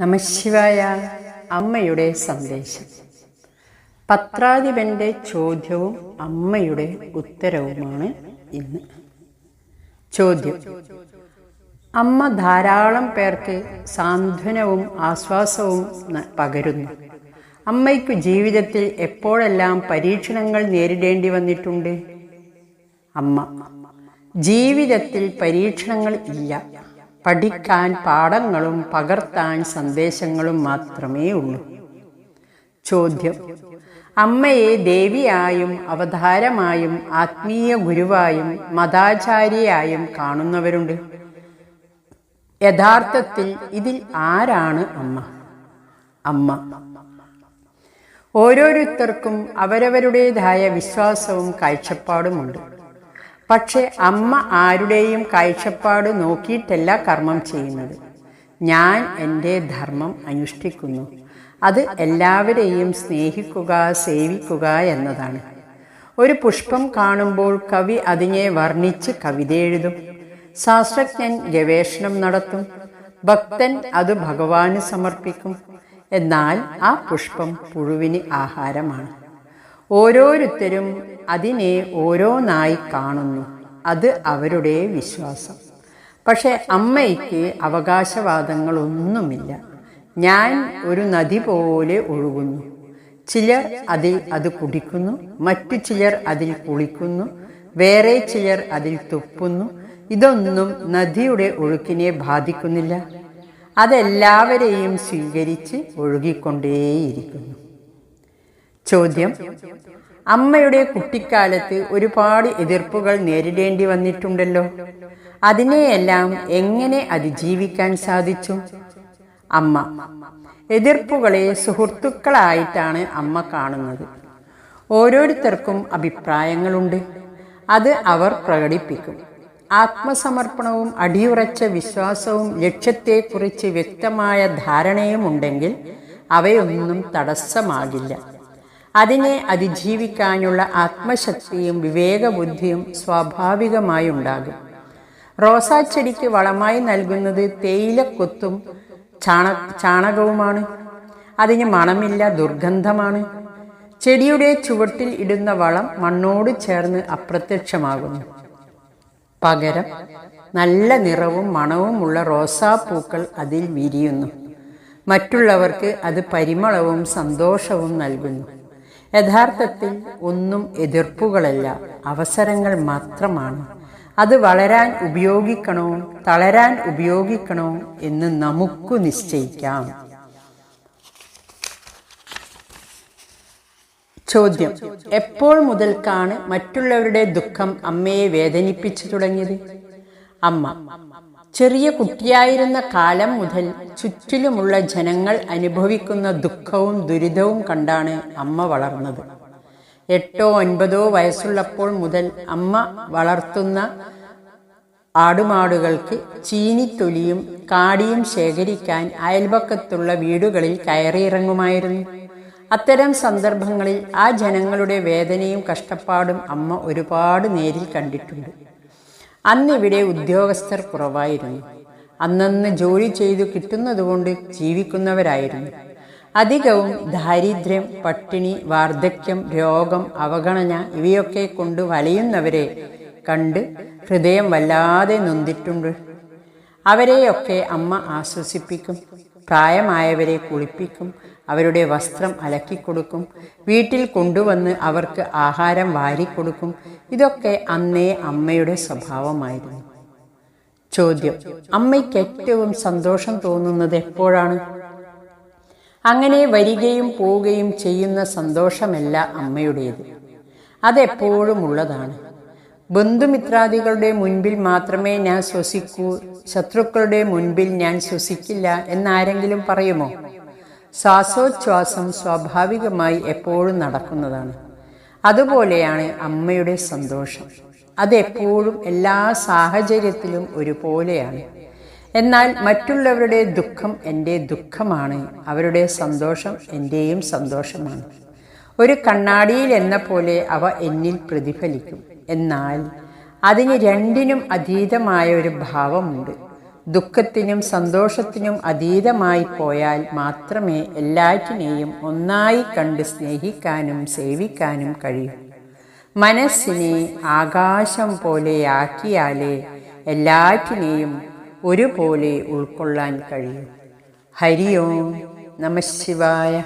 നമശിവായ അമ്മയുടെ സന്ദേശം. പത്രാധിപന്റെ ചോദ്യവും അമ്മയുടെ ഉത്തരവുമാണ് ഇന്ന്. ചോദ്യം. അമ്മ ധാരാളം പേർക്ക് സാന്ത്വനവും ആശ്വാസവും പകരുന്നു. അമ്മയ്ക്ക് ജീവിതത്തിൽ എപ്പോഴെല്ലാം പരീക്ഷണങ്ങൾ നേരിടേണ്ടി വന്നിട്ടുണ്ട്? അമ്മ. ജീവിതത്തിൽ പരീക്ഷണങ്ങൾ ഇല്ല. പഠിക്കാൻ പാഠങ്ങളും പകർത്താൻ സന്ദേശങ്ങളും മാത്രമേ ഉള്ളൂ. ചോദ്യം. അമ്മയെ ദേവിയായും അവതാരമായും ആത്മീയ ഗുരുവായും മതാചാര്യയായും കാണുന്നവരുണ്ട്. യഥാർത്ഥത്തിൽ ഇതിൽ ആരാണ് അമ്മ? അമ്മ. ഓരോരുത്തർക്കും അവരവരുടേതായ വിശ്വാസവും കാഴ്ചപ്പാടുമുണ്ട്. പക്ഷെ അമ്മ ആരുടെയും കാഴ്ചപ്പാട് നോക്കിയിട്ടല്ല കർമ്മം ചെയ്യുന്നത്. ഞാൻ എന്റെ ധർമ്മം അനുഷ്ഠിക്കുന്നു. അത് എല്ലാവരെയും സ്നേഹിക്കുക സേവിക്കുക എന്നതാണ്. ഒരു പുഷ്പം കാണുമ്പോൾ കവി അതിനെ വർണിച്ച് കവിത എഴുതും. ശാസ്ത്രജ്ഞൻ ഗവേഷണം നടത്തും. ഭക്തൻ അത് ഭഗവാന് സമർപ്പിക്കും. എന്നാൽ ആ പുഷ്പം പുഴുവിന് ആഹാരമാണ്. ഓരോരുത്തരും അതിനെ ഓരോന്നായി കാണുന്നു. അത് അവരുടെ വിശ്വാസം. പക്ഷെ അമ്മയ്ക്ക് അവകാശവാദങ്ങളൊന്നുമില്ല. ഞാൻ ഒരു നദി പോലെ ഒഴുകുന്നു. ചിലർ അതിൽ അത് കുടിക്കുന്നു മറ്റു ചിലർ അതിൽ കുളിക്കുന്നു വേറെ ചിലർ അതിൽ തുപ്പുന്നു. ഇതൊന്നും നദിയുടെ ഒഴുക്കിനെ ബാധിക്കുന്നില്ല. അതെല്ലാവരെയും സ്വീകരിച്ച് ഒഴുകിക്കൊണ്ടേയിരിക്കുന്നു. ചോദ്യം. അമ്മയുടെ കുട്ടിക്കാലത്ത് ഒരുപാട് എതിർപ്പുകൾ നേരിടേണ്ടി വന്നിട്ടുണ്ടല്ലോ. അതിനെയെല്ലാം എങ്ങനെ അതിജീവിക്കാൻ സാധിച്ചു? അമ്മ. എതിർപ്പുകളെ സുഹൃത്തുക്കളായിട്ടാണ് അമ്മ കാണുന്നത്. ഓരോരുത്തർക്കും അഭിപ്രായങ്ങളുണ്ട്. അത് അവർ പ്രകടിപ്പിക്കും. ആത്മസമർപ്പണവും അടിയുറച്ച വിശ്വാസവും ലക്ഷ്യത്തെക്കുറിച്ച് വ്യക്തമായ ധാരണയും ഉണ്ടെങ്കിൽ അവയൊന്നും തടസ്സമാകില്ല. അതിനെ അതിജീവിക്കാനുള്ള ആത്മശക്തിയും വിവേകബുദ്ധിയും സ്വാഭാവികമായി ഉണ്ടാകും റോസാച്ചെടിക്ക് വളമായി നൽകുന്നത് തേയിലക്കൊത്തും ചാണ ചാണകവുമാണ്. അതിന് മണമില്ല ദുർഗന്ധമാണ്. ചെടിയുടെ ചുവട്ടിൽ ഇടുന്ന വളം മണ്ണോട് ചേർന്ന് അപ്രത്യക്ഷമാകുന്നു. പകരം നല്ല നിറവും മണവുമുള്ള റോസാപ്പൂക്കൾ അതിൽ വിരിയുന്നു. മറ്റുള്ളവർക്ക് അത് പരിമളവും സന്തോഷവും നൽകുന്നു. യഥാർത്ഥത്തിൽ ഒന്നും എതിർപ്പുകളല്ല അവസരങ്ങൾ മാത്രമാണ്. അത് വളരാൻ ഉപയോഗിക്കണോ തളരാൻ ഉപയോഗിക്കണോ എന്ന് നമുക്ക് നിശ്ചയിക്കാം. ചോദ്യം. എപ്പോൾ മുതൽക്കാണ് മറ്റുള്ളവരുടെ ദുഃഖം അമ്മയെ വേദനിപ്പിച്ചു തുടങ്ങിയത്? അമ്മ. ചെറിയ കുട്ടിയായിരുന്ന കാലം മുതൽ ചുറ്റിലുമുള്ള ജനങ്ങൾ അനുഭവിക്കുന്ന ദുഃഖവും ദുരിതവും കണ്ടാണ് അമ്മ വളർന്നത്. എട്ടോ ഒൻപതോ വയസ്സുള്ളപ്പോൾ മുതൽ അമ്മ വളർത്തുന്ന ആടുമാടുകൾക്ക് ചീനിത്തൊലിയും കാടിയും ശേഖരിക്കാൻ അയൽപക്കത്തുള്ള വീടുകളിൽ കയറിയിറങ്ങുമായിരുന്നു. അത്തരം സന്ദർഭങ്ങളിൽ ആ ജനങ്ങളുടെ വേദനയും കഷ്ടപ്പാടും അമ്മ ഒരുപാട് നേരിൽ കണ്ടിട്ടുണ്ട്. അന്നിവിടെ ഉദ്യോഗസ്ഥർ കുറവായിരുന്നു. അന്നന്ന് ജോലി ചെയ്തു കിട്ടുന്നതുകൊണ്ട് ജീവിക്കുന്നവരായിരുന്നു. അധികവും ദാരിദ്ര്യം പട്ടിണി വാർദ്ധക്യം രോഗം അവഗണന ഇവയൊക്കെ കൊണ്ട് വലയുന്നവരെ കണ്ട് ഹൃദയം വല്ലാതെ നൊന്തിട്ടുണ്ട്. അവരെയൊക്കെ അമ്മ ആശ്വസിപ്പിക്കും പ്രായമായവരെ കുളിപ്പിക്കും അവരുടെ വസ്ത്രം അലക്കിക്കൊടുക്കും വീട്ടിൽ കൊണ്ടുവന്ന് അവർക്ക് ആഹാരം വാരിക്കൊടുക്കും ഇതൊക്കെ അന്നേ അമ്മയുടെ സ്വഭാവമായിരുന്നു. ചോദ്യം അമ്മയ്ക്ക് ഏറ്റവും സന്തോഷം തോന്നുന്നത് എപ്പോഴാണ്? അങ്ങനെ വരികയും പോവുകയും ചെയ്യുന്ന സന്തോഷമല്ല അമ്മയുടേത്. അതെപ്പോഴും ഉള്ളതാണ്. ബന്ധുമിത്രാദികളുടെ മുൻപിൽ മാത്രമേ ഞാൻ ശ്വസിക്കൂ. ശത്രുക്കളുടെ മുൻപിൽ ഞാൻ ശ്വസിക്കില്ല എന്നാരെങ്കിലും പറയുമോ? ശ്വാസോച്ഛ്വാസം സ്വാഭാവികമായി എപ്പോഴും നടക്കുന്നതാണ്. അതുപോലെയാണ് അമ്മയുടെ സന്തോഷം. അതെപ്പോഴും എല്ലാ സാഹചര്യത്തിലും ഒരുപോലെയാണ്. എന്നാൽ മറ്റുള്ളവരുടെ ദുഃഖം എന്റെ ദുഃഖമാണ്. അവരുടെ സന്തോഷം എന്റെയും സന്തോഷമാണ്. ഒരു കണ്ണാടിയിൽ എന്ന പോലെ അവ എന്നിൽ പ്രതിഫലിക്കും. എന്നാൽ അതിന് രണ്ടിനും അതീതമായ ഒരു ഭാവമുണ്ട്. ദുഃഖത്തിനും സന്തോഷത്തിനും അതീതമായി പോയാൽ മാത്രമേ എല്ലാറ്റിനെയും ഒന്നായി കണ്ട് സ്നേഹിക്കാനും സേവിക്കാനും കഴിയൂ. മനസ്സിനെ ആകാശം പോലെയാക്കിയാലേ എല്ലാറ്റിനെയും ഒരുപോലെ ഉൾക്കൊള്ളാൻ കഴിയും. ഹരി ഓം നമ ശിവായ.